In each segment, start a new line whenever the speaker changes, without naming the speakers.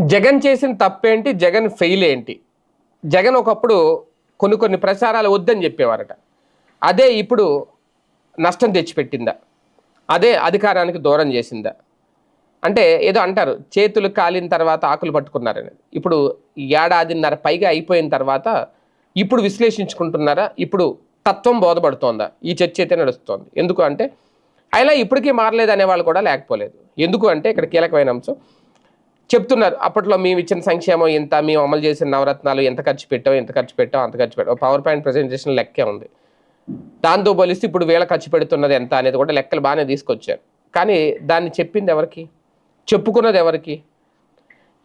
జగన్ చేసిన తప్పేంటి? జగన్ ఫెయిల్ ఏంటి? జగన్ ఒకప్పుడు కొన్ని కొన్ని ప్రచారాలు వద్దని చెప్పేవారట. అదే ఇప్పుడు నష్టం తెచ్చిపెట్టిందా. అదే అధికారానికి దూరం చేసిందా. అంటే ఏదో అంటారు చేతులు కాలిన తర్వాత ఆకులు పట్టుకున్నారని ఇప్పుడు ఏడాదిన్నర పైగా అయిపోయిన తర్వాత ఇప్పుడు విశ్లేషించుకుంటున్నారా? ఇప్పుడు తత్వం బోధపడుతోందా? ఈ చర్చ అయితే నడుస్తోంది. ఎందుకు అంటే అయినా ఇప్పటికీ మారలేదు అనేవాళ్ళు కూడా లేకపోలేదు. ఎందుకు అంటే ఇక్కడ కీలకమైన అంశం చెప్తున్నారు. అప్పట్లో మేము ఇచ్చిన సంక్షేమం ఎంత మేము అమలు చేసిన నవరత్నాలు ఎంత ఖర్చు పెట్టాం ఎంత ఖర్చు పెట్టాం అంత ఖర్చు పెట్టాం. పవర్ పాయింట్ ప్రజెంటేషన్ లెక్కే ఉంది. దాంతో పోలిస్తే ఇప్పుడు వేళ ఖర్చు పెడుతున్నది ఎంత అనేది కూడా లెక్కలు బాగానే తీసుకొచ్చారు. కానీ దాన్ని చెప్పింది ఎవరికి? చెప్పుకున్నది ఎవరికి?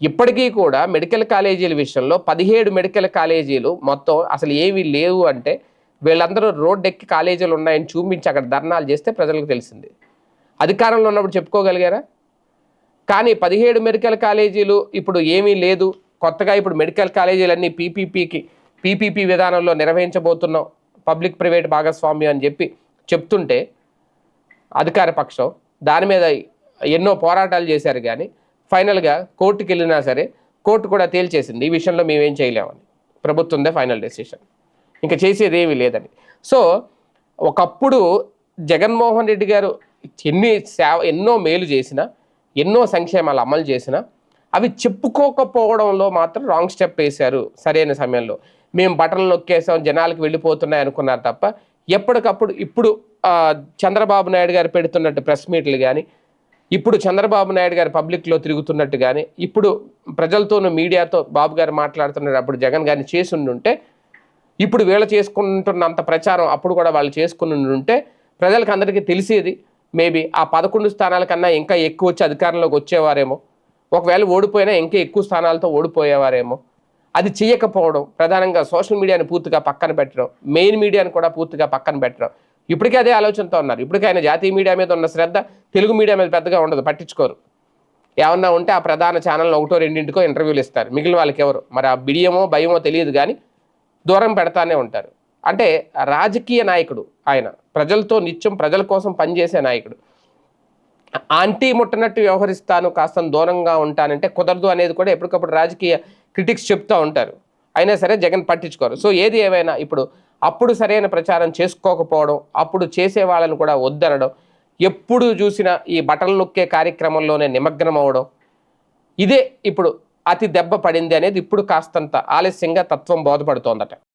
ఇప్పటికీ కూడా మెడికల్ కాలేజీల విషయంలో పదిహేడు మెడికల్ కాలేజీలు మొత్తం అసలు ఏవి లేవు అంటే వీళ్ళందరూ రోడ్డెక్కి కాలేజీలు ఉన్నాయని చూపించి అక్కడ ధర్నాలు చేస్తే ప్రజలకు తెలిసింది. అధికారంలో ఉన్నప్పుడు చెప్పుకోగలిగారా? కానీ పదిహేడు మెడికల్ కాలేజీలు ఇప్పుడు ఏమీ లేదు. కొత్తగా ఇప్పుడు మెడికల్ కాలేజీలన్నీ పీపీపీకి పీపీపీ విధానంలో నిర్వహించబోతున్నాం. పబ్లిక్ ప్రైవేట్ భాగస్వామ్యం అని చెప్పి చెప్తుంటే అధికార పక్షం దాని మీద ఎన్నో పోరాటాలు చేశారు కానీ ఫైనల్గా కోర్టుకి వెళ్ళినా సరే కోర్టు కూడా తేల్చేసింది. ఈ విషయంలో మేమేం చేయలేమని. ప్రభుత్వందే ఫైనల్ డెసిషన్. ఇంకా చేసేది ఏమీ లేదని. సో ఒకప్పుడు జగన్మోహన్ రెడ్డి గారు ఎన్ని సేవ ఎన్నో మేలు చేసినా ఎన్నో సంక్షేమాలు అమలు చేసినా అవి చెప్పుకోకపోవడంలో మాత్రం రాంగ్ స్టెప్ వేశారు సరైన సమయంలో. మేము బటన్లు నొక్కేసాం జనాలకు వెళ్ళిపోతున్నాయి అనుకున్నారు తప్ప ఎప్పటికప్పుడు ఇప్పుడు చంద్రబాబు నాయుడు గారు పెడుతున్నట్టు ప్రెస్ మీట్లు కానీ ఇప్పుడు చంద్రబాబు నాయుడు గారు పబ్లిక్లో తిరుగుతున్నట్టు కానీ ఇప్పుడు ప్రజలతోనూ మీడియాతో బాబు గారు మాట్లాడుతున్నారు అప్పుడు జగన్ గారిని చేసి ఉండుంటే ఇప్పుడు వీళ్ళ చేసుకుంటున్నంత ప్రచారం అప్పుడు కూడా వాళ్ళు చేసుకుని ఉంటే ప్రజలకు అందరికీ తెలిసేది మేబీ ఆ పదకొండు స్థానాల కన్నా ఇంకా ఎక్కువ వచ్చి అధికారంలోకి వచ్చేవారేమో. ఒకవేళ ఓడిపోయినా ఇంకా ఎక్కువ స్థానాలతో ఓడిపోయేవారేమో. అది చేయకపోవడం ప్రధానంగా సోషల్ మీడియాని పూర్తిగా పక్కన పెట్టడం మెయిన్ మీడియాని కూడా పూర్తిగా పక్కన పెట్టడం. ఇప్పటికే అదే ఆలోచనతో ఉన్నారు. ఇప్పటికే ఆయన జాతీయ మీడియా మీద ఉన్న శ్రద్ధ తెలుగు మీడియా మీద పెద్దగా ఉండదు పట్టించుకోరు. ఏమన్నా ఉంటే ఆ ప్రధాన ఛానల్లో ఒకటో రెండింటికో ఇంటర్వ్యూలు ఇస్తారు. మిగిలిన వాళ్ళకి ఎవరు? మరి ఆ బిడియమో భయమో తెలియదు కానీ దూరం పెడతానే ఉంటారు. అంటే రాజకీయ నాయకుడు ఆయన ప్రజలతో నిత్యం ప్రజల కోసం పనిచేసే నాయకుడు. ఆంటీ ముట్టనట్టు వ్యవహరిస్తాను కాస్త దూరంగా ఉంటానంటే కుదరదు అనేది కూడా ఎప్పటికప్పుడు రాజకీయ క్రిటిక్స్ చెప్తూ ఉంటారు. అయినా సరే జగన్ పట్టించుకోరు. సో ఏది ఏమైనా ఇప్పుడు అప్పుడు సరైన ప్రచారం చేసుకోకపోవడం అప్పుడు చేసే వాళ్ళని కూడా వద్దనడం ఎప్పుడు చూసినా ఈ బటన్ నొక్కే కార్యక్రమంలోనే నిమగ్నం అవడం ఇదే ఇప్పుడు అతి దెబ్బ పడింది అనేది ఇప్పుడు కాస్తంత ఆలస్యంగా తత్వం బోధపడుతోందట.